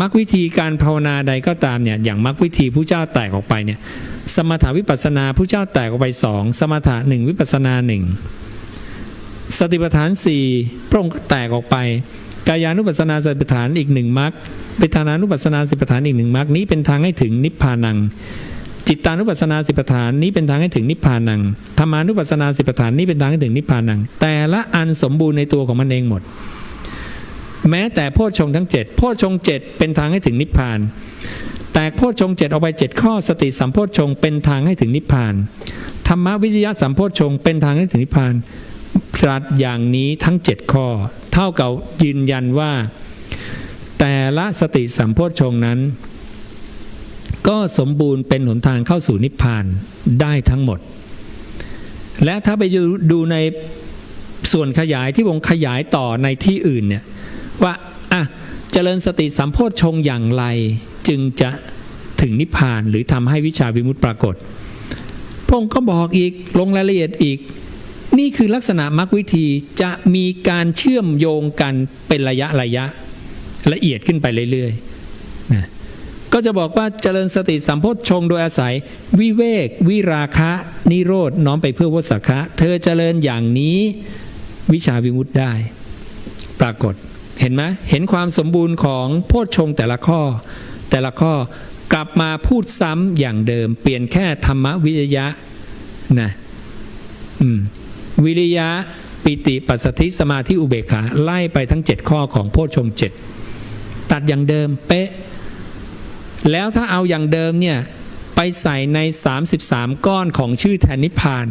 มรรควิธีการภาวนาใดก็ตามเนี่ยอย่างมรรควิธีผู้เจ้าแตกออกไปเนี่ยสมถาวิปัสนาผู้เจ้าแตกออกไปสองสมถะหนึ่งวิปัสนาหนึ่งสติปัฏฐานสี่พระองค์ก็แตกออกไปกายานุปัสนาสติปัฏฐานอีกหนึ่งมรรคเวทานานุปัสนาสติปัฏฐานอีกหนึ่งมรรคนี้เป็นทางให้ถึงนิพพานัง จิตตานุปัสนาสิปทานนี้เป็นทางให้ถึงนิพพานังธรรมานุปัสสนาสิปทานนี้เป็นทางให้ถึงนิพพานัง แต่ละอันสมบูรณ์ในตัวของมันเองหมด แม้แต่โพชฌงค์ทั้ง 7 โพชฌงค์เจ็ดเป็นทางให้ถึงนิพพาน แตกโพชฌงค์เจ็ดออกไปเจ็ดข้อสติสัมโพชฌงค์เป็นทางให้ถึงนิพพาน ธรรมวิทยาสัมโพชฌงค์เป็นทางให้ถึงนิพพานตรัสอย่างนี้ทั้ง 7 ข้อ เท่ากับยืนยันว่า แต่ละสติสัมโพชฌงค์นั้น ก็สมบูรณ์เป็นหนทางเข้าสู่นิพพานได้ทั้งหมด และถ้าไปดูดูในส่วนขยายที่วงขยายต่อในที่อื่นเนี่ย ว่าอะเจริญสติสัมโพชฌงอย่างไร จึงจะถึงนิพพานหรือทำให้วิชาวิมุตติปรากฏพระองค์ก็บอกอีกลงรายละเอียดอีก นี่คือลักษณะมรรควิธีจะมีการเชื่อมโยงกันเป็นระยะระยะละเอียดขึ้นไปเรื่อยๆนะก็จะบอกว่าเจริญสติสัมโพชฌงโดยอาศัย วิเวก วิราคะ นิโรธน้อมไปเพื่อวัสคะ เธอเจริญอย่างนี้ วิชาวิมุตติได้ ปรากฏ ห็นไหมเห็นความสมบูรณ์ของโพชฌงค์แต่ละข้อ แต่ละข้อกลับมาพูดซ้ำอย่างเดิม เปลี่ยนแค่ธรรมวิจยะนะวิริยะปิติปัสสธิสมาธิอุเบกขาไล่ไปทั้ง 7 ข้อของโพชฌงค์เจ็ดตัดอย่างเดิมเป๊ะ แล้วถ้าเอาอย่างเดิมเนี่ยไปใส่ใน 33 ก้อนของชื่อแทนนิพพาน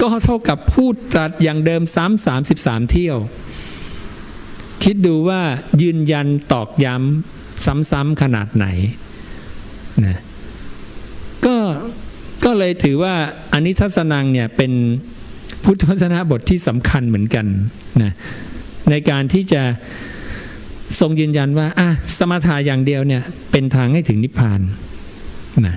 ก็เท่ากับพูดตัดอย่างเดิมซ้ำ33 เที่ยว คิดดูว่ายืนยันตอกย้ำซ้ำๆขนาดไหนนะก็ก็เลยถือว่าอันนี้ทัศนังเนี่ยเป็นพุทธวจนะบทที่สำคัญเหมือนกันนะในการที่จะทรงยืนยันว่าอะสมถะอย่างเดียวเนี่ยเป็นทางให้ถึงนิพพานนะ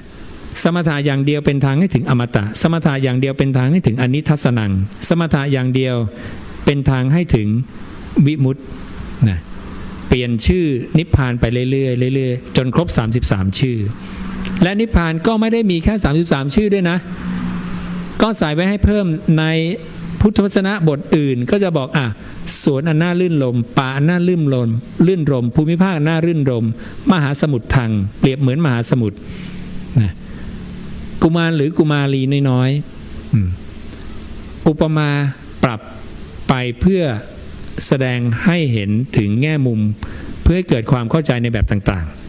สมถะอย่างเดียวเป็นทางให้ถึงอมตะ สมถะอย่างเดียวเป็นทางให้ถึงอนิทัศนัง สมถะอย่างเดียวเป็นทางให้ถึงวิมุตติ นะเปลี่ยนชื่อนิพพานไปเรื่อยๆเรื่อยๆจนครบ 33 ชื่อ และนิพพานก็ไม่ได้มีแค่ 33 ชื่อด้วยนะ ก็ใส่ไว้ให้เพิ่มในพุทธวจนะบทอื่นก็จะบอกอะสวนอันน่าลื่นลม ป่าอันน่าลื่นลม ลื่นรมภูมิภาคอันน่ารื่นรมมหาสมุทรทางเปรียบเหมือนมหาสมุทรนะกุมารหรือกุมารีน้อยๆอุปมาปรับไปเพื่อ แสดงให้เห็นถึงแง่มุม เพื่อให้เกิดความเข้าใจในแบบต่างๆ